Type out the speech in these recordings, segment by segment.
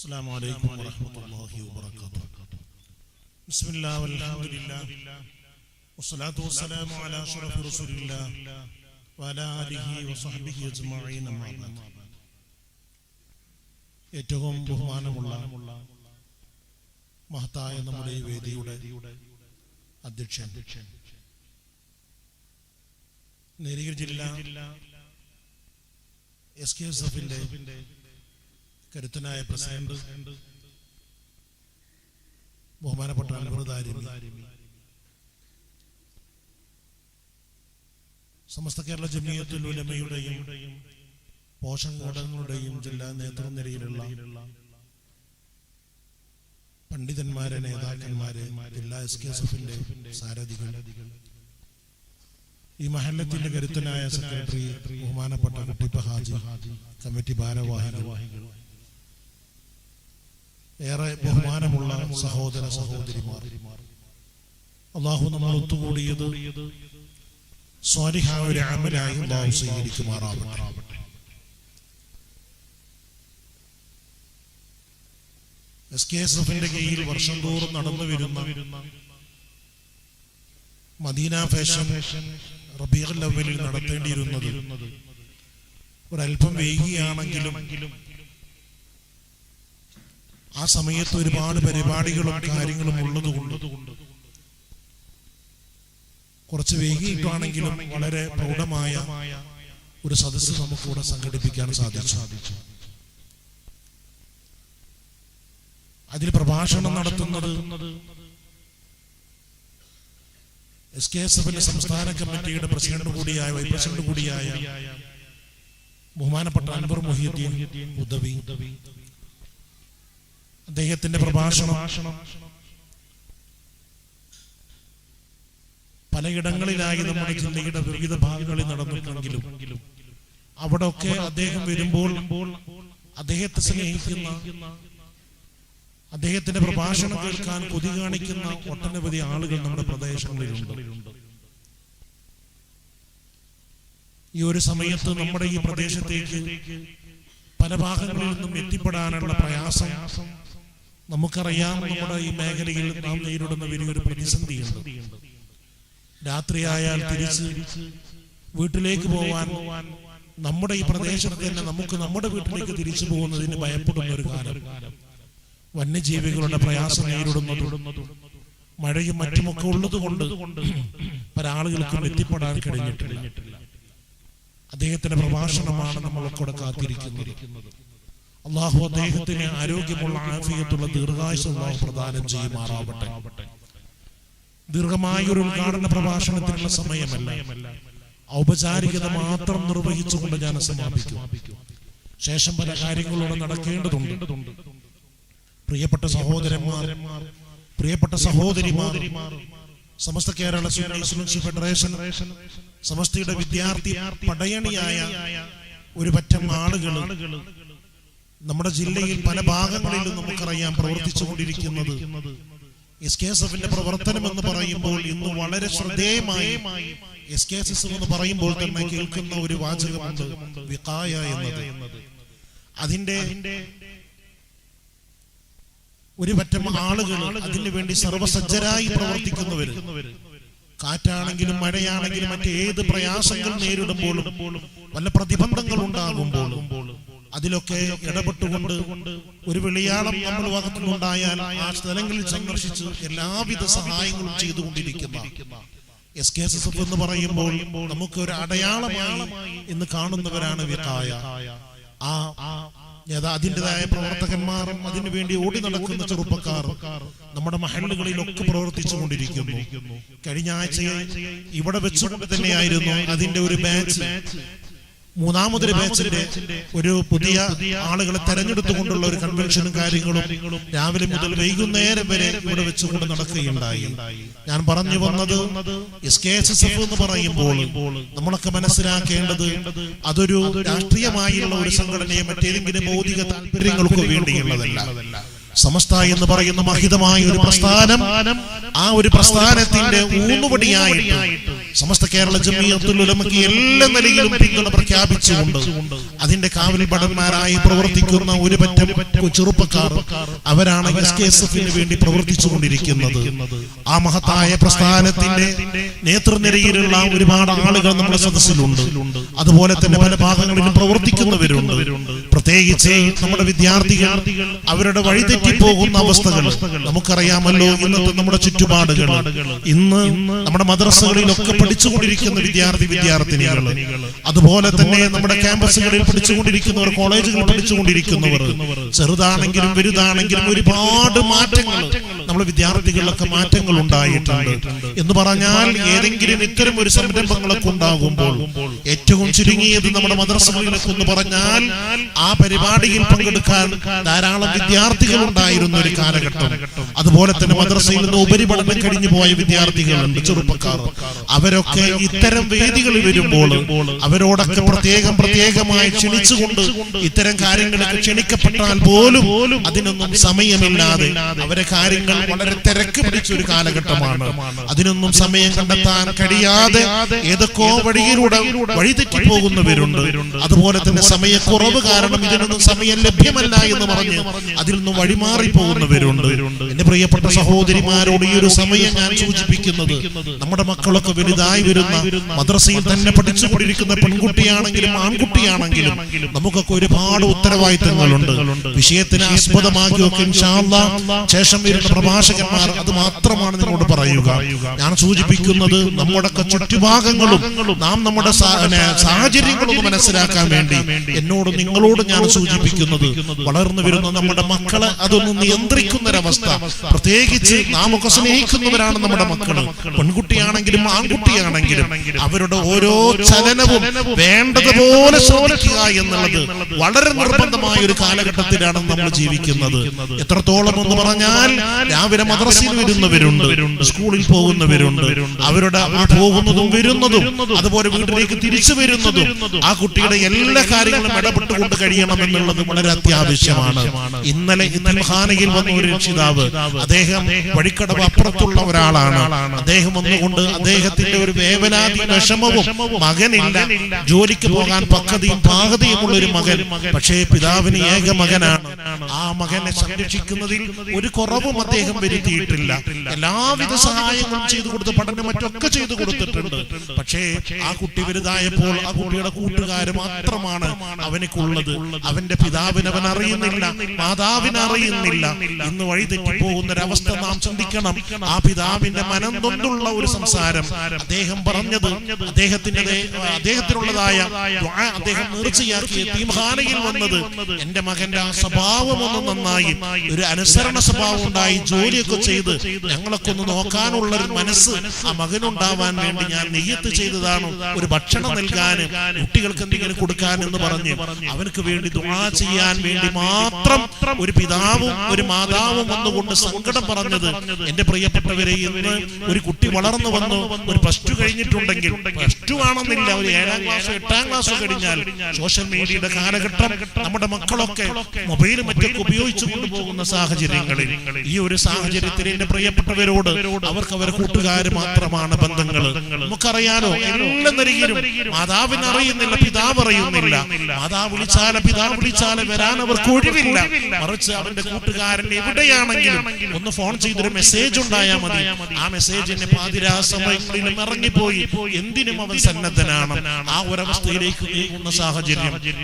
السلام عليكم ورحمة الله وبركاته بسم الله والحمد لله والصلاة والسلام على أشرف رسول الله وعلى آله وصحبه أجمعين أما بعد ഏറ്റവും ബഹുമാനമുള്ള മഹത്തായ നമ്മുടെ ഈ വേദിയുടെ അധ്യക്ഷൻ നേരിയ ജില്ല എസ് കെ എസ് എഫിന്റെ കരുത്തനായ പ്രസിഡന്റ് ബഹുമാനപ്പെട്ട സമസ്ത കേരള ജമിയത്തുൽ ഉലമയുടെയും പോഷക ഘടകങ്ങളുടെയും ജില്ലാ നേതൃനിരയിലുള്ള പണ്ഡിതന്മാരെ നേതാക്കന്മാരെ ജില്ലാ എസ് കെ എസ് എഫിന്റെ സാരഥികൾ ഈ മഹല്ലത്തിന്റെ കരുത്തനായ സെക്രട്ടറി ബഹുമാനപ്പെട്ട കുട്ടിപ്പ ഹാജി കമ്മിറ്റി ഭാരവാഹികൾ ഏറെ ബഹുമാനമുള്ള സഹോദര സഹോദരിമാർ. അള്ളാഹു നമ്മൾ ഒത്തുകൂടിയത് സ്വാലിഹായ ഒരു അമലായി അള്ളാഹു സ്വീകരിക്കുമാറാവട്ടെ. എസ് കെ എസ് എഫിന്റെ കീഴിൽ വർഷം തോറും നടന്നു വരുന്ന മദീന ഫാഷൻ റബീഖ് ലവലിൽ നടത്തേണ്ടിയിരുന്നത്. ഒരല്പം വൈകിയാണെങ്കിലും ആ സമയത്ത് ഒരുപാട് പരിപാടികളും കാര്യങ്ങളും ഉള്ളതുകൊണ്ട് കുറച്ച് വൈകിയിട്ടാണെങ്കിലും വളരെ പ്രൗഢമായ ഒരു സദസ്സ് നമുക്ക് ഇവിടെ സംഘടിപ്പിക്കാൻ സാധിച്ചു. അതിൽ പ്രഭാഷണം നടത്തുന്നത് എസ് കെ എസ് എഫിന്റെ സംസ്ഥാന കമ്മിറ്റിയുടെ പ്രസിഡന്റ് കൂടിയായ വൈസ് പ്രസിഡന്റ് കൂടിയായ ബഹുമാനപ്പെട്ട അൻവർ മൊഹീദ്ദീൻ ഉദവി. അദ്ദേഹത്തിന്റെ പ്രഭാഷണം. പലയിടങ്ങളിലായി നമ്മുടെ ജില്ലയുടെ വിവിധ ഭാഗങ്ങളിൽ നടന്നിട്ടുണ്ടെങ്കിലും അവിടെയൊക്കെ അദ്ദേഹം വരുമ്പോൾ അദ്ദേഹത്തെ സ്നേഹിക്കുന്ന അദ്ദേഹത്തിന്റെ പ്രഭാഷണം കേൾക്കാൻ കൊതി കാണിക്കുന്ന ഒട്ടനവധി ആളുകൾ നമ്മുടെ പ്രദേശങ്ങളിലുണ്ട്. ഈ ഒരു സമയത്ത് നമ്മുടെ ഈ പ്രദേശത്തേക്ക് പല ഭാഗങ്ങളിൽ നിന്നും എത്തിപ്പെടാനുള്ള പ്രയാസം നമുക്കറിയാം നമ്മുടെ ഈ മേഖലയിൽ നാം നേരിടുന്ന വലിയൊരു പ്രതിസന്ധിയുണ്ട്. രാത്രിയായാൽ തിരിച്ച് വീട്ടിലേക്ക് പോവാൻ നമ്മുടെ ഈ പ്രദേശത്ത് തന്നെ നമുക്ക് നമ്മുടെ വീട്ടിലേക്ക് തിരിച്ചു പോകുന്നതിന് ഭയപ്പെടുന്ന ഒരു കാലം. വന്യജീവികളുടെ പ്രയാസം നേരിടുന്നതും മഴയും മറ്റുമൊക്കെ ഉള്ളത് കൊണ്ട് പല ആളുകൾക്കും എത്തിപ്പെടാൻ കഴിഞ്ഞിട്ടില്ല. അദ്ദേഹത്തിന്റെ പ്രഭാഷണമാണ് നമ്മളൊക്കെ കാത്തിരിക്കുന്നത് അള്ളാഹു അദ്ദേഹത്തിന് ആരോഗ്യമുള്ള ആഫിയത്തുള്ള ദീർഘായുസ് അള്ളാഹു പ്രദാനം ചെയ്യുമാറാവട്ടെ. ദീർഘമായ ഒരു ഉദ്ഘാടന പ്രഭാഷണത്തിനുള്ള സമയമല്ല. ഔപചാരികത മാത്രം നിർവഹിച്ചുകൊണ്ട് ഞാൻ സമാപിക്കും. ശേഷം പല കാര്യങ്ങളോട് നടക്കേണ്ടതുണ്ട്. പ്രിയപ്പെട്ട സഹോദരന്മാർ പ്രിയപ്പെട്ട സഹോദരിമാർ സമസ്ത കേരള സ്റ്റുഡൻസ് ഫെഡറേഷൻ സമസ്തയുടെ വിദ്യാർത്ഥി പടയണിയായ ഒരു പറ്റം ആളുകൾ നമ്മുടെ ജില്ലയിൽ പല ഭാഗങ്ങളിലും നമുക്കറിയാം പ്രവർത്തിച്ചു കൊണ്ടിരിക്കുന്നത് എസ് കെ എസ് എഫിന്റെ പ്രവർത്തനം എന്ന് പറയുമ്പോൾ ഇന്ന് വളരെ ശ്രദ്ധേയമായി എസ് കെ എസ് എസ് എന്ന് പറയുമ്പോൾ തന്നെ കേൾക്കുന്ന ഒരു വാചകമുണ്ട് വികായ എന്നത്. അതിന്റെ ഒരു പറ്റം ആളുകൾ അതിനു വേണ്ടി സർവസജ്ജരായി പ്രവർത്തിക്കുന്നവര്. കാറ്റാണെങ്കിലും മഴയാണെങ്കിലും മറ്റേത് പ്രയാസങ്ങൾ നേരിടുമ്പോഴും വല്ല പ്രതിബന്ധങ്ങൾ ഉണ്ടാകുമ്പോഴും അതിലൊക്കെ ഇടപെട്ടുകൊണ്ട് ഒരു വെളിയാളം നമ്മൾ ഭാഗത്തുനിന്നുണ്ടായാൽ ആ സ്ഥലങ്ങളിൽ സന്ദർശിച്ച് എല്ലാവിധ സഹായങ്ങളും ചെയ്തുകൊണ്ടിരിക്കുന്ന S K S S F എന്ന് പറയുമ്പോൾ നമുക്ക് ഒരു അടയാളമായി എന്ന് കാണുന്നവരാണ് വികായ ആ അതിന്റെതായ പ്രവർത്തകന്മാരും അതിനുവേണ്ടി ഓടി നടക്കുന്ന ചെറുപ്പക്കാർ നമ്മുടെ മഹലുകളിലൊക്കെ പ്രവർത്തിച്ചു കൊണ്ടിരിക്കുന്നു കഴിഞ്ഞ ആഴ്ചയിൽ ഇവിടെ വെച്ചുകൊണ്ട് തന്നെയായിരുന്നു അതിന്റെ ഒരു ബാച്ച്. മൂന്നാമതൊരു ബാച്ചിന്റെ ഒരു പുതിയ ആളുകളെ തെരഞ്ഞെടുത്തുകൊണ്ടുള്ള ഒരു കൺവെൻഷനും കാര്യങ്ങളും രാവിലെ മുതൽ വൈകുന്നേരം വരെ ഇവിടെ വെച്ചുകൊണ്ട് നടക്കുകയുണ്ടായി. ഞാൻ പറഞ്ഞു വന്നത് S K S S F എന്ന് പറയുമ്പോൾ നമ്മളൊക്കെ മനസ്സിലാക്കേണ്ടത് അതൊരു രാഷ്ട്രീയമായുള്ള ഒരു സംഘടനയെ മറ്റേതെങ്കിലും ഭൗതിക താല്പര്യങ്ങൾക്കോ വേണ്ടിയുള്ളതല്ല. സമസ്ത എന്ന് പറയുന്ന മഹിതമായ ഒരു പ്രസ്ഥാനം ആ ഒരു പ്രസ്ഥാനത്തിന്റെ ഊന്നുപടിയായിട്ട് സമസ്ത കേരള ജമിയത്തുൽ ഉലമയ്ക്ക് എല്ലാ നിലയിലും പിന്തുണ പ്രഖ്യാപിച്ചുകൊണ്ട് അതിന്റെ കാവൽ ഭടന്മാരായി പ്രവർത്തിക്കുന്ന ഒരു പറ്റം ചെറുപ്പക്കാർ അവരാണ് എസ് കെ എസ് എഫിന് വേണ്ടി പ്രവർത്തിച്ചുകൊണ്ടിരിക്കുന്നത്. ആ മഹത്തായ പ്രസ്ഥാനത്തിന്റെ നേതൃനിരയിലുള്ള ഒരുപാട് ആളുകൾ നമ്മുടെ സദസ്സിലുണ്ട്. അതുപോലെ തന്നെ പല ഭാഗങ്ങളിലും പ്രവർത്തിക്കുന്നവരുണ്ട്. പ്രത്യേകിച്ച് നമ്മുടെ വിദ്യാർത്ഥികൾ അവരുടെ വഴിതെറ്റി പോകുന്ന അവസ്ഥകൾ. നമുക്കറിയാമല്ലോ ഇന്നത്തെ നമ്മുടെ ചുറ്റുപാടുകൾ. ഇന്ന് നമ്മുടെ മദ്രസകളിലൊക്കെ പഠിച്ചുകൊണ്ടിരിക്കുന്ന വിദ്യാർത്ഥി വിദ്യാർത്ഥിനികൾ. അതുപോലെ തന്നെ നമ്മുടെ ക്യാമ്പസുകളിൽ പഠിച്ചുകൊണ്ടിരിക്കുന്നവർ കോളേജുകളിൽ പഠിച്ചുകൊണ്ടിരിക്കുന്നവർ ചെറുതാണെങ്കിലും വലുതാണെങ്കിലും ഒരുപാട് മാറ്റങ്ങൾ നമ്മുടെ വിദ്യാർത്ഥികളിലൊക്കെ മാറ്റങ്ങൾ ഉണ്ടായിട്ടുണ്ട്. എന്ന് പറഞ്ഞാൽ ഏതെങ്കിലും ഇത്തരം ഒരു സംരംഭങ്ങളൊക്കെ ഉണ്ടാകുമ്പോൾ ഏറ്റവും ചുരുങ്ങിയത് നമ്മുടെ മദ്രസകളിലൊക്കെ എന്ന് പറഞ്ഞാൽ ആ പരിപാടിയിൽ പങ്കെടുക്കാൻ ധാരാളം വിദ്യാർത്ഥികൾ ഉണ്ടായിരുന്ന ഒരു കാലഘട്ടം. അതുപോലെ തന്നെ മദ്രസയിൽ നിന്ന് ഉപരിപഠനം കഴിഞ്ഞു പോയ വിദ്യാർത്ഥികളുണ്ട് ചെറുപ്പക്കാർ. അവരൊക്കെ ഇത്തരം വേദികളിൽ വരുമ്പോൾ അവരോടൊക്കെ പ്രത്യേകം പ്രത്യേകമായി ക്ഷണിച്ചുകൊണ്ട് ഇത്തരം കാര്യങ്ങളൊക്കെ ക്ഷണിക്കപ്പെട്ടാൽ പോലും അതിനൊന്നും സമയമില്ലാതെ അവരെ കാര്യങ്ങൾ വളരെ തിരക്ക് പിടിച്ച ഒരു കാലഘട്ടമാണ്. അതിനൊന്നും സമയം കണ്ടെത്താൻ കഴിയാതെ ഏതൊക്കെ വഴിയിലൂടെ വഴിതെറ്റി പോകുന്നവരുണ്ട്. അതുപോലെ തന്നെ സമയക്കുറവ് കാരണം ഇതിനൊന്നും സമയം ലഭ്യമല്ല എന്ന് പറഞ്ഞ് അതിൽ നിന്നും വഴിമാറി പോകുന്നവരുണ്ട്. എന്റെ പ്രിയപ്പെട്ട സഹോദരിമാരോട് ഈ ഒരു സമയം ഞാൻ സൂചിപ്പിക്കുന്നത് നമ്മുടെ മക്കളൊക്കെ വലുതായി വരുന്ന മദ്രസയിൽ തന്നെ പഠിച്ചുകൊണ്ടിരിക്കുന്ന പെൺകുട്ടിയാണെങ്കിലും ആൺകുട്ടിയാണെങ്കിലും നമുക്കൊക്കെ ഒരുപാട് ഉത്തരവാദിത്തങ്ങളുണ്ട്. വിഷയത്തിനെ അല്ലാ ശേഷം വരുന്ന പ്രഭാഷകന്മാർ അത് മാത്രമാണ് നിങ്ങളോട് പറയുക. ഞാൻ സൂചിപ്പിക്കുന്നത് നമ്മുടെയൊക്കെ ചുറ്റുഭാഗങ്ങളും നാം നമ്മുടെ സാഹചര്യങ്ങളും മനസ്സിലാക്കാൻ വേണ്ടി എന്നോട് നിങ്ങളോട് ഞാൻ സൂചിപ്പിക്കുന്നത് വളർന്നു വരുന്ന നമ്മുടെ മക്കളെ അതൊന്ന് നിയന്ത്രിക്കുന്ന ഒരവസ്ഥ പ്രത്യേകിച്ച് നാം ഒക്കെ സ്നേഹിക്കുന്നവരാണ് നമ്മുടെ മക്കൾ. പെൺകുട്ടിയാണെങ്കിലും ആൺകുട്ടിയാണെങ്കിലും അവരുടെ ഓരോ ചലനവും വേണ്ടതുപോലെ ശ്രദ്ധിക്കുക. എന്നുള്ളത് വളരെ നിർബന്ധമായ ഒരു കാലഘട്ടത്തിലാണ് നമ്മൾ ജീവിക്കുന്നത്. എത്രത്തോളം എന്ന് പറഞ്ഞാൽ രാവിലെ മദ്രസയിൽ വരുന്നവരുണ്ട് സ്കൂളിൽ പോകുന്നവരുണ്ട് അവരുടെ പോകുന്നതും വരുന്നതും അതുപോലെ വീട്ടിലേക്ക് തിരിച്ചു വരുന്നതും ആ കുട്ടിയുടെ എല്ലാ കാര്യങ്ങളും ഇടപെട്ടുകൊണ്ട് കഴിയണം എന്നുള്ളത് വളരെ അത്യാവശ്യമാണ്. ഇന്നലെ ഹാനയിൽ വന്ന ഒരു രക്ഷിതാവ് അദ്ദേഹം വഴിക്കടവ് അപ്പുറത്തുള്ള ഒരാളാണ്. അദ്ദേഹം വന്നുകൊണ്ട് അദ്ദേഹത്തിന്റെ ഒരു വേവലാതി വിഷമവും മകനില്ല ജോലിക്ക് പോകാൻ പക്വതയും പാകതയുമുള്ള ഒരു മകൻ. പക്ഷേ പിതാവിന് ഏക മകനാണ്. ആ മകനെ സംരക്ഷിക്കുന്നതിൽ ഒരു കുറവും അദ്ദേഹം വരുത്തിയിട്ടില്ല. എല്ലാവിധ സഹായങ്ങളും ചെയ്തു കൊടുത്ത് പഠനം മറ്റൊക്കെ ചെയ്തു കൊടുത്തിട്ടുണ്ട്. പക്ഷേ ആ കുട്ടി വലുതായപ്പോൾ ആ കുട്ടിയുടെ കൂട്ടുകാർ മാത്രമാണ് അവനക്കുള്ളത്. അവന്റെ പിതാവിന് അവൻ അറിയുന്നില്ല. മാതാവിന് അറിയുന്നില്ല. ഇന്ന് വഴി തെറ്റിപ്പോകുന്ന ഒരവസ്ഥ നാം ചിന്തിക്കണം. ആ പിതാവിന്റെ മനം തൊണ്ടുള്ള ഒരു സംസാരം അദ്ദേഹം പറഞ്ഞത് അദ്ദേഹത്തിന്റെ അദ്ദേഹത്തിനുള്ളതായ അദ്ദേഹം നേർച്ചയാക്കിയ തീംഖാനയിൽ വന്നത് എന്റെ മകന്റെ ആ സ്വഭാവം ഒന്ന് നന്നായി ഒരു അനുസരണ സ്വഭാവം ഉണ്ടായി ജോലിയൊക്കെ ചെയ്ത് ഞങ്ങളൊക്കെ ഒന്ന് നോക്കാനുള്ള ഒരു മനസ്സ് ആ മകനുണ്ടാവാൻ വേണ്ടി ഞാൻ നെയ്യത്ത് ചെയ്തതാണ് ഒരു ഭക്ഷണം നൽകാനും കുട്ടികൾക്ക് എന്തെങ്കിലും കൊടുക്കാൻ എന്ന് പറഞ്ഞ് അവനക്ക് വേണ്ടി ദുആ ചെയ്യാൻ വേണ്ടി മാത്രം ഒരു പിതാവും ഒരു മാതാവും വന്നുകൊണ്ട് സങ്കടം പറഞ്ഞത് എന്റെ പ്രിയപ്പെട്ടവരെ ഇന്ന് ഒരു കുട്ടി വളർന്നു വന്നു ഒരു പ്ലസ് ടു കഴിഞ്ഞിട്ടുണ്ടെങ്കിൽ പ്ലസ് ടു ആണെന്നില്ല ഒരു ഏഴാം ക്ലാസ് എട്ടാം ക്ലാസ് കഴിഞ്ഞാൽ സോഷ്യൽ മീഡിയയുടെ കാലഘട്ടം നമ്മുടെ മക്കളൊക്കെ മൊബൈലും മറ്റൊക്കെ ഉപയോഗിച്ചു കൊണ്ടുപോകുന്ന സാഹചര്യങ്ങളിൽ ഈ ഒരു സാഹചര്യത്തിൽ എന്റെ പ്രിയപ്പെട്ടവരോട് അവർക്ക് അവരെ കൂട്ടുകാർ മാത്രമാണ് ബന്ധങ്ങൾ നമുക്കറിയാലോ എല്ലാം നിലയിലും മാതാവിന് അറിയുന്നില്ല പിതാവ് അറിയുന്നില്ല. മാതാവ് വിളിച്ചാല പിതാവ് വിളിച്ചാല വരാൻ അവർക്ക് ഒഴിവില്ല. മറിച്ച് അവന്റെ കൂട്ടുകാരൻ എവിടെയാണെങ്കിലും ഒന്ന് ഫോൺ ചെയ്തൊരു മെസ്സേജ് ഉണ്ടായാൽ മതി. ആ മെസ്സേജിന്റെ പാതിരാ സമയങ്ങളിലും ഇറങ്ങിപ്പോയി. എന്തിനും അവൻ സന്നദ്ധനാണ്. ആ ഒരവസ്ഥയിലേക്ക് നീങ്ങുന്ന സാഹചര്യം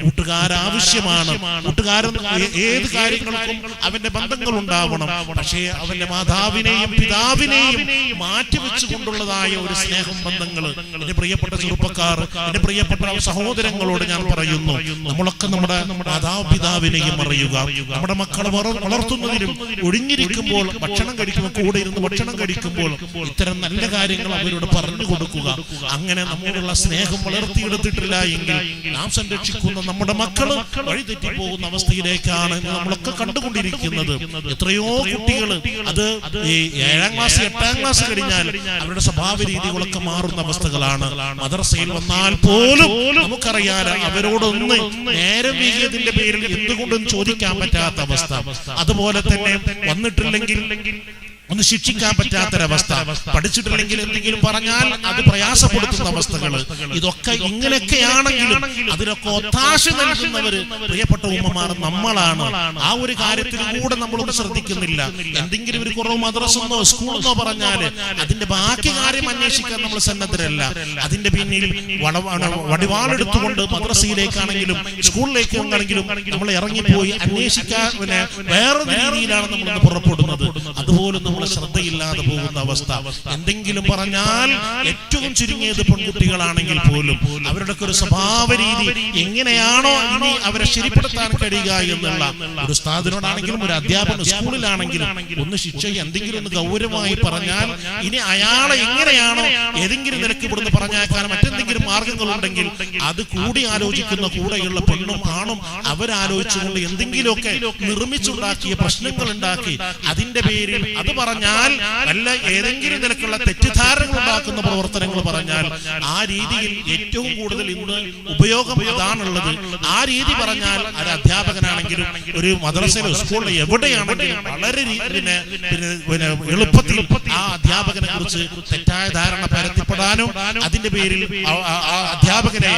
കൂട്ടുകാർ ആവശ്യമാണ് കൂട്ടുകാരൻ ഏത് കാര്യങ്ങൾക്കും അവന്റെ ബന്ധങ്ങൾ ഉണ്ടാവണം. പക്ഷേ അവന്റെ മാതാവിനെയും പിതാവിനെയും മാറ്റിവെച്ചുകൊണ്ടുള്ളതായ ഒരു സ്നേഹം ബന്ധങ്ങൾ എന്റെ പ്രിയപ്പെട്ട ചെറുപ്പക്കാർ എന്റെ പ്രിയപ്പെട്ട സഹോദരങ്ങളോട് ഞാൻ പറയുന്നു. നമ്മളൊക്കെ നമ്മുടെ മാതാപിതാവിനെയും അറിയുക. നമ്മുടെ മക്കളെ വളർത്തുന്നതിലും വളർത്തുന്നതിനും ഒഴിഞ്ഞിരിക്കുമ്പോൾ ഭക്ഷണം കഴിക്കുമ്പോൾ കൂടെ ഇരുന്ന് ഭക്ഷണം കഴിക്കുമ്പോൾ ഇത്തരം നല്ല കാര്യങ്ങൾ അവരോട് പറഞ്ഞു കൊടുക്കുക. അങ്ങനെ നമ്മോടുള്ള സ്നേഹം വളർത്തിയെടുത്തിട്ടില്ല എങ്കിൽ നാം സംരക്ഷിക്കുന്ന നമ്മുടെ മക്കൾ വഴിതെറ്റി പോകുന്ന അവസ്ഥയിലേക്കാണ് നമ്മളൊക്കെ കണ്ടുകൊണ്ടിരിക്കുന്നത്. എത്രയോ കുട്ടികൾ അത് ഈ ഏഴാം ക്ലാസ് എട്ടാം ക്ലാസ് കഴിഞ്ഞാൽ അവരുടെ സ്വഭാവ രീതികളൊക്കെ മാറുന്ന അവസ്ഥകളാണ്. മദ്രസയിൽ വന്നാൽ പോലും നമുക്കറിയാല അവരോടൊന്ന് നേരം വീകിയതിന്റെ പേരിൽ എന്തുകൊണ്ടും ചോദിക്കാൻ പറ്റാത്ത അവസ്ഥ. അതുപോലെ തന്നെ വന്നിട്ടില്ലെങ്കിൽ ഒന്ന് ശിക്ഷിക്കാൻ പറ്റാത്തൊരവസ്ഥ. പഠിച്ചിട്ടില്ലെങ്കിൽ എന്തെങ്കിലും പറഞ്ഞാൽ അത് പ്രയാസപ്പെടുത്തുന്ന അവസ്ഥകൾ ഇതൊക്കെ ഇങ്ങനെയൊക്കെയാണെങ്കിലും അതിനൊക്കെ ഒത്താശ നൽകുന്നവര് പ്രിയപ്പെട്ട ഉമ്മമാർ നമ്മളാണ്. ആ ഒരു കാര്യത്തിൽ കൂടെ നമ്മളൊന്നും ശ്രദ്ധിക്കുന്നില്ല. എന്തെങ്കിലും ഒരു കുറവ് മദ്രസെന്നോ സ്കൂളെന്നോ പറഞ്ഞാൽ അതിന്റെ ബാക്കി കാര്യം അന്വേഷിക്കാൻ നമ്മൾ സന്നദ്ധരല്ല. അതിന്റെ പിന്നിൽ വടവ- വടിവാളെടുത്തുകൊണ്ട് മദ്രസയിലേക്കാണെങ്കിലും സ്കൂളിലേക്കാണെങ്കിലും നമ്മൾ ഇറങ്ങിപ്പോയി അന്വേഷിക്കാൻ വേറെ രീതിയിലാണ് നമ്മൾ പുറപ്പെടുന്നത്. അതുപോലും നമ്മൾ ശ്രദ്ധയില്ലാതെ പോകുന്ന അവസ്ഥ. എന്തെങ്കിലും പറഞ്ഞാൽ ഏറ്റവും ചുരുങ്ങിയത് പെൺകുട്ടികളാണെങ്കിൽ പോലും അവരുടെ ഒരു സ്വഭാവ രീതി എങ്ങനെയാണോ ഇനി അവരെ ശരിപ്പെടുത്താൻ കഴിയുക എന്നുള്ള ഒരു സ്ഥാപനോടാണെങ്കിലും ഒരു അധ്യാപന സ്കൂളിലാണെങ്കിലും ഒന്ന് ശിക്ഷ എന്തെങ്കിലും ഒന്ന് ഗൗരവമായി പറഞ്ഞാൽ ഇനി അയാളെ എങ്ങനെയാണോ ഏതെങ്കിലും നിലയ്ക്ക് ഇവിടുന്ന് പറഞ്ഞേക്കാൻ മറ്റെന്തെങ്കിലും മാർഗങ്ങളുണ്ടെങ്കിൽ അത് കൂടി ആലോചിക്കുന്ന കൂടെയുള്ള പെണ്ണും ആണും അവരാലോചിച്ചുകൊണ്ട് എന്തെങ്കിലുമൊക്കെ നിർമ്മിച്ചുണ്ടാക്കിയ പ്രശ്നങ്ങൾ ഉണ്ടാക്കി അതിന്റെ പേരിൽ അത് പറഞ്ഞാൽ അല്ല ഏതെങ്കിലും നിലക്കുള്ള തെറ്റിദ്ധാരണകൾ ഉണ്ടാക്കുന്ന പ്രവർത്തനങ്ങൾ പറഞ്ഞാൽ ആ രീതിയിൽ ഏറ്റവും കൂടുതൽ ഇന്ന് ഉപയോഗം അതാണുള്ളത്. ആ രീതി പറഞ്ഞാൽ ഒരു അധ്യാപകനാണെങ്കിലും ഒരു മദ്രസയിലോ സ്കൂളിലോ എവിടെയാണെങ്കിലും വളരെ പിന്നെ പിന്നെ എളുപ്പത്തിൽ ആ അധ്യാപകനെ കുറിച്ച് തെറ്റായ ധാരണ പരത്തിപ്പെടാനും അതിന്റെ പേരിൽ അധ്യാപകനെ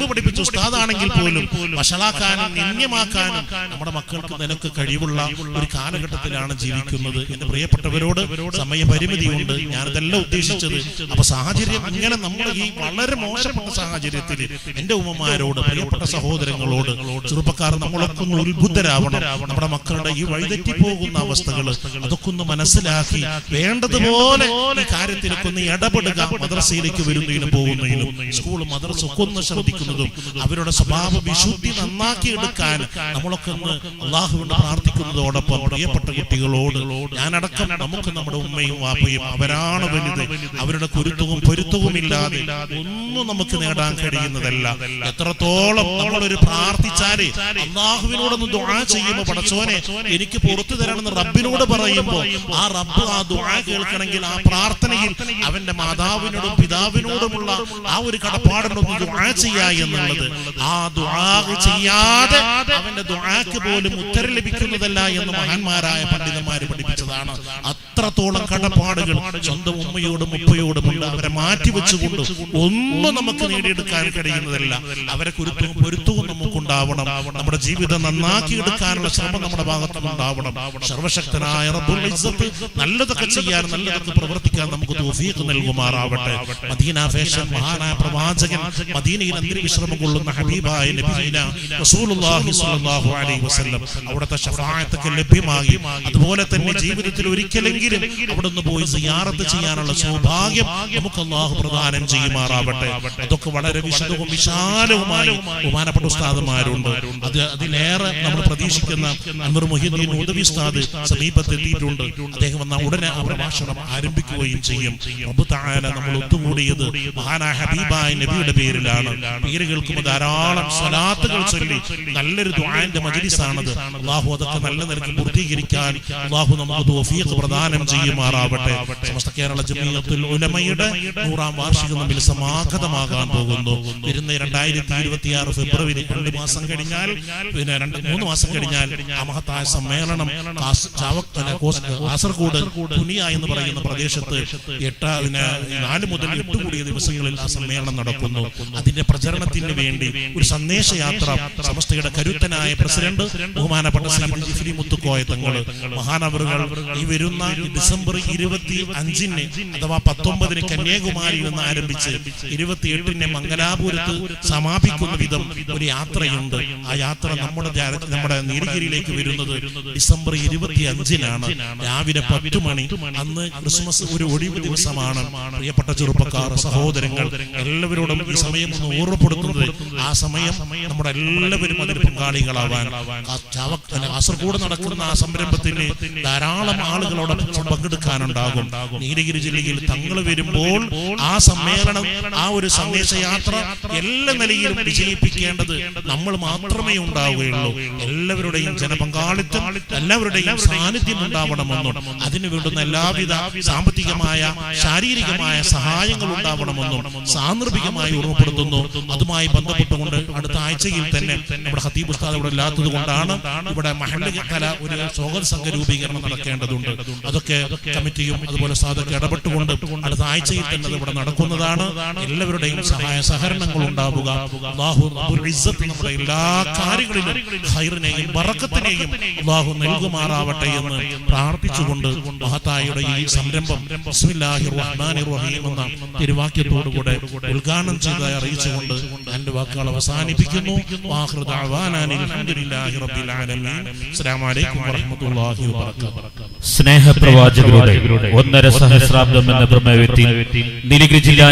ഇൽമ പഠിപ്പിച്ച ഉസ്താദാണെങ്കിൽ പോലും വഷളാക്കാനും നിന്യമാക്കാനും നമ്മുടെ മക്കൾക്ക് നിനക്ക് കഴിവുള്ള ഒരു കാലഘട്ടത്തിലാണ് ജീവിക്കുന്നത് എന്ന് പ്രിയപ്പെട്ടവരോട് സമയപരിമിതിയുണ്ട് ഞാനിതെല്ലാം ഉദ്ദേശിച്ചത് അപ്പൊ സാഹചര്യം ഇങ്ങനെ നമ്മൾ ഈ വളരെ മോശപ്പെട്ട സാഹചര്യത്തിൽ എന്റെ ഉമ്മമാരോട് പ്രിയപ്പെട്ട സഹോദരങ്ങളോട് ചെറുപ്പക്കാർ നമ്മളൊക്കെ ഒന്ന് ഉത്ബുദ്ധരാവണം. നമ്മുടെ മക്കളുടെ ഈ വഴിതെറ്റി പോകുന്ന അവസ്ഥകൾ അതൊക്കെ ഒന്ന് മനസ്സിലാക്കി വേണ്ടതുപോലെ ഈ കാര്യത്തിലൊക്കെ ഒന്ന് ഇടപെടുക. മദ്രസയിലേക്ക് വരുന്നതിനും പോകുന്നതിനും സ്കൂൾ മദ്രസ ഒക്കെ ഒന്ന് ശ്രദ്ധിക്കുന്നതും അവരുടെ സ്വഭാവ വിശുദ്ധി നന്നാക്കി എടുക്കാൻ നമ്മളൊക്കെ ഒന്ന് അള്ളാഹുവിനോട് പ്രാർത്ഥിക്കുന്നതോടൊപ്പം പ്രിയപ്പെട്ട കുട്ടികളോട് ഞാനടക്കം നമുക്ക് നമ്മുടെ ഉമ്മയും വാപ്പയും അവരാണ് വലുത്. അവരുടെ കുരുത്തവും പൊരുത്തവും ഇല്ലാതെ ഒന്നും നമുക്ക് നേടാൻ കഴിയുന്നതല്ല. എത്രത്തോളം നമ്മളൊരു പ്രാർത്ഥിച്ചാൽ അള്ളാഹുവിനോടൊന്ന് ദുആ ചെയ്യുമ്പോ പടച്ചോനെ എനിക്ക് പുറത്തു തരണമെന്ന് റബ്ബിനോട് പറയുമ്പോൾ ആ റബ്ബ് ആ ദുആ കേൾക്കണമെങ്കിൽ ആ പ്രാർത്ഥനയിൽ അവന്റെ മാതാവിനോടും പിതാവിനോടുമുള്ള ആ ഒരു കടപ്പാടിനൊന്ന് ദുആ ചെയ്യാ എന്നുള്ളത് ആ ദുആ ചെയ്യാതെ അവന്റെ ദുആക്ക് പോലും ഉത്തരം ലഭിക്കുന്നതല്ല എന്ന് മഹാന്മാരായ പണ്ഡിതന്മാർ പഠിപ്പിച്ചതാണ്. അത്രത്തോളം കടപ്പാടുകൾ സ്വന്തം ഉമ്മയോടും ഉപ്പയോടും ഉണ്ട്. അവരെ മാറ്റി വെച്ചുകൊണ്ട് ഒന്നും നമുക്ക് നേടിയെടുക്കാൻ കഴിയുന്നതല്ല. അവരെ കുരുത്തവും പൊരുത്തവും നമുക്കുണ്ടാവണം നമ്മുടെ ജീവിതം നന്നാക്കി എടുക്കാനുള്ള ശ്രമം നമ്മുടെ ഭാഗത്തുനിന്നുണ്ടാവണം സർവശക്തനായ നല്ലതൊക്കെ ചെയ്യാൻ നല്ലതൊക്കെ പ്രവർത്തിക്കാൻ നമുക്ക് തൗഫീഖ് നൽകുമാറാവട്ടെ. മദീന ഫേഷൻ മഹാനായ പ്രവാചകൻ മദീനയിൽ അന്ത്യവിശ്രമം കൊള്ളുന്ന ഹബീബായ നബീന റസൂലുള്ളാഹി സ്വല്ലല്ലാഹു അലൈഹി വസല്ലം അവിടുത്തെ ശഫാഅത്തൊക്കെ ലഭ്യമാകി അതുപോലെ തന്നെ ജീവിതത്തിൽ ഒരിക്കലെങ്കിലും അവിടുന്ന് പോയി സിയാറത്ത് ചെയ്യാനുള്ള സൗഭാഗ്യം നമുക്ക് അള്ളാഹു പ്രദാനം ചെയ്യുമാറാവട്ടെ. അതൊക്കെ വളരെ വിശദവും വിശാലവുമായി ബഹുമാനപ്പെട്ട ഉസ്താദുമാരുണ്ട് അത് അതിലേറെ നമ്മൾ പ്രതീക്ഷിക്കുന്ന അമർ മുഹിദ്ദീൻ ഉദവി ഉസ്താദ് സമീപത്തെത്തിയിട്ടുണ്ട് അദ്ദേഹം വന്ന ഉടനെ ആ പ്രഭാഷണം ആരംഭിക്കുകയും ചെയ്യും. റബ്ബ് തആല നമ്മൾ ഒത്തുകൂടിയത് മഹാനായ ഹബീബായ നബിയുടെ പേരിലാണ്. പേര് കേൾക്കുമ്പോൾ ധാരാളം സ്വലാത്തുകൾ ചൊല്ലി. നല്ലൊരു ദുആന്റെ മജ്ലിസാണത്. അള്ളാഹു അതൊക്കെ നല്ല നിലയ്ക്ക് പൂർത്തീകരിക്കാൻ അള്ളാഹു നമുക്ക് തൗഫീഖ് പ്രദാനം ചെയ്യുമാറാവട്ടെ. സമസ്ത കേരള ജമീയത്തുൽ ഉലമയുടെ നൂറാം വാർഷികം നമ്മിൽ സമാഗതമാകാൻ പോകുന്നു. വരുന്ന രണ്ടായിരത്തി ഇരുപത്തിയാറ് ഫെബ്രുവരി രണ്ട് മാസം കഴിഞ്ഞാൽ പിന്നെ രണ്ട് മൂന്ന് മാസം കഴിഞ്ഞാൽ ആ മഹത്തായ സമ്മേളനം കാസർഗോഡ് തുനിയ എന്ന് പറയുന്ന പ്രദേശത്ത് എട്ട പിന്നെ നാല് മുതൽ എട്ട് കൂടിയ ദിവസങ്ങളിൽ ആ സമ്മേളനം നടക്കുന്നു. അതിന്റെ പ്രചരണത്തിന് വേണ്ടി ഒരു സന്ദേശയാത്ര സമസ്തയുടെ കരുത്തനായ പ്രസിഡന്റ് ബഹുമാനപ്പെട്ട ശ്രീ ജിഫ്രി മുത്തുക്കോയ തങ്ങൾ മഹാനവറുകൾ ഈ വരുന്ന ഡിസംബർ ഇരുപത്തി അഞ്ചിന് അഥവാ പത്തൊമ്പതിന് കന്യാകുമാരിയിൽ നിന്ന് ആരംഭിച്ച് ഇരുപത്തിയെട്ടിന് മംഗലാപുരത്ത് സമാപിക്കുന്ന വിധം ഒരു യാത്രയുണ്ട്. ആ യാത്ര നമ്മുടെ നമ്മുടെ നീലഗിരിയിലേക്ക് വരുന്നത് ഡിസംബർ ഇരുപത്തി അഞ്ചിനാണ് രാവിലെ പത്ത് മണി. അന്ന് ക്രിസ്മസ് ഒരു ഒഴിവ് ദിവസമാണ്. പ്രിയപ്പെട്ട ചെറുപ്പക്കാർ സഹോദരങ്ങൾ എല്ലാവരോടും ഈ സമയം ഒന്ന് ഓർമ്മപ്പെടുത്തുന്നത് ആ സമയം നമ്മുടെ എല്ലാവരും അതിൽ പങ്കാളികളാവാൻ കാസർഗോഡ് നടക്കുന്ന ആ സംരംഭത്തിന് ധാരാളം ആളുകളോട് പങ്കെടുക്കാനുണ്ടാകും. നീലഗിരി ജില്ലയിൽ തങ്ങൾ വരുമ്പോൾ ആ സമ്മേളനം ആ ഒരു സന്ദേശയാത്ര എല്ലാ നിലയിലും വിജയിപ്പിക്കേണ്ടത് നമ്മൾ മാത്രമേ ഉണ്ടാവുകയുള്ളൂ. എല്ലാവരുടെയും ജനപങ്കാളിത്തം എല്ലാവരുടെയും സാന്നിധ്യം ഉണ്ടാവണമെന്നും അതിനു വേണ്ടുന്ന എല്ലാവിധ സാമ്പത്തികമായ ശാരീരികമായ സഹായങ്ങൾ ഉണ്ടാവണമെന്നും സാന്ദർഭികമായി ഓർമ്മപ്പെടുത്തുന്നു. അതുമായി ബന്ധപ്പെട്ടുകൊണ്ട് അടുത്ത ആഴ്ചയിൽ തന്നെ നമ്മുടെ ഹത്തീബ് ഉസ്താദ് ഇവിടെ ഇല്ലാത്തത് കൊണ്ടാണ് ഇവിടെ മഹല്ല് ഒരു സ്വാഗത സംഘ രൂപീകരണം നടക്കേണ്ടതുണ്ട്. അതൊക്കെ കമ്മിറ്റിയും അതുപോലെ സാധൊക്കെ ഇടപെട്ടുകൊണ്ട് അടുത്ത ആഴ്ചയിൽ തന്നെ ഇവിടെ നടക്കുന്നതാണ്. എല്ലാവരുടെയും സഹായ സഹകരണങ്ങൾ ഉണ്ടാവുക. അള്ളാഹു ഇസ്സത്ത് എല്ലാ കാര്യങ്ങളിലും ഹൈറിനെയും ബറക്കത്തിനെയും അള്ളാഹു നൽകുമാറാവട്ടെ എന്ന് പ്രാർത്ഥിച്ചുകൊണ്ട് മഹത്തായുടെ ഈ സംരംഭം റഹീം എന്ന തിരുവാക്യത്തോടുകൂടെ ഉദ്ഘാടനം ചെയ്തതായി അറിയിച്ചുകൊണ്ട് എന്റെ വാക്കുകൾ അവസാനിപ്പിക്കുന്നു. സ്നേഹപ്രവാചകരുടെ ഒന്നര സഹസ്രാബ്ദം എന്ന പ്രമേയത്തിൽ നീലഗിരി ജില്ലാ